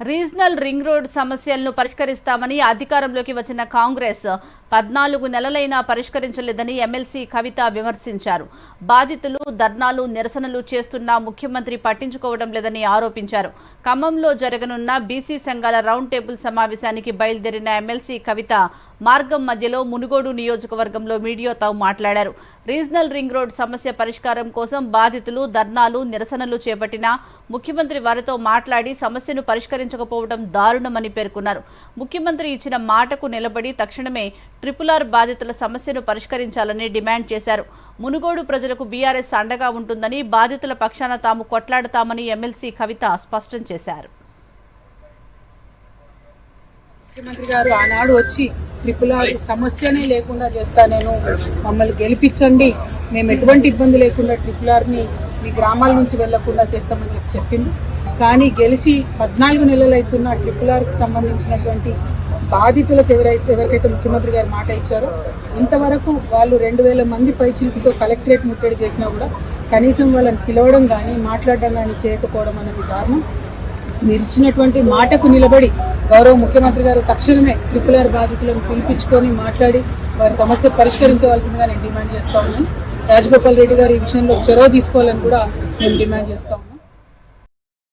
Regional ring road సమస్యలను పరిష్కరిస్తామని అధికారంలోకి వచ్చిన కాంగ్రెస్ పద్నాలుగు నెలలైనా పరిష్కరించలేదని ఎమ్మెల్సీ కవిత విమర్శించారు. బాధితులు ధర్నాలు నిరసనలు చేస్తున్నా ముఖ్యమంత్రి పట్టించుకోవడం లేదని ఆరోపించారు. ఖమ్మంలో జరగనున్న బీసీ సంఘాల రౌండ్ టేబుల్ సమావేశానికి బయలుదేరిన ఎమ్మెల్సీ కవిత మార్గం మధ్యలో మునుగోడు నియోజకవర్గంలో మీడియాతో మాట్లాడారు. రీజనల్ రింగ్ రోడ్ సమస్య పరిష్కారం కోసం బాధితులు ధర్నాలు నిరసనలు చేపట్టినా ముఖ్యమంత్రి వారితో మాట్లాడి సమస్యను పరిష్కరించకపోవడం దారుణమని పేర్కొన్నారు. ముఖ్యమంత్రి ఇచ్చిన మాటకు నిలబడి తక్షణమే ట్రిపుల్ ఆర్ బాధితుల సమస్యను పరిష్కరించాలని డిమాండ్ చేశారు. మునుగోడు ప్రజలకు బీఆర్ఎస్ అండగా ఉంటుందని బాధితుల పక్షాన తాము కొట్లాడతామని ఎమ్మెల్సీ కవిత స్పష్టం చేశారు. ముఖ్యమంత్రి గారు ఆనాడు వచ్చి ట్రిపుల్ ఆర్ సమస్యనే లేకుండా చేస్తా నేను. మమ్మల్ని గెలిపించండి. మేము ఎటువంటి ఇబ్బంది లేకుండా ట్రిపుల్ ఆర్ని మీ గ్రామాల నుంచి వెళ్ళకుండా చేస్తామని చెప్పి చెప్పింది కానీ గెలిచి పద్నాలుగు నెలలు అవుతున్న ట్రిపుల్ ఆర్కి సంబంధించినటువంటి బాధితులకు ఎవరైతే ఎవరికైతే ముఖ్యమంత్రి గారు మాట ఇచ్చారో ఇంతవరకు వాళ్ళు రెండు వేల మంది పైచిలతో కలెక్టరేట్ ముట్టడి చేసినా కూడా కనీసం వాళ్ళని పిలవడం కానీ మాట్లాడడం కానీ చేయకపోవడం అనేది కారణం మీరు ఇచ్చినటువంటి మాటకు నిలబడి గౌరవ ముఖ్యమంత్రి గారు తక్షణమే ట్రిపుల్ ఆర్ బాధితులను పిలిపించుకొని మాట్లాడి వారి సమస్య పరిష్కరించవలసిందిగా నేను డిమాండ్ చేస్తా ఉన్నాను. రాజగోపాల్ రెడ్డి గారు ఈ విషయంలో చొరవ తీసుకోవాలని కూడా మేము డిమాండ్ చేస్తాం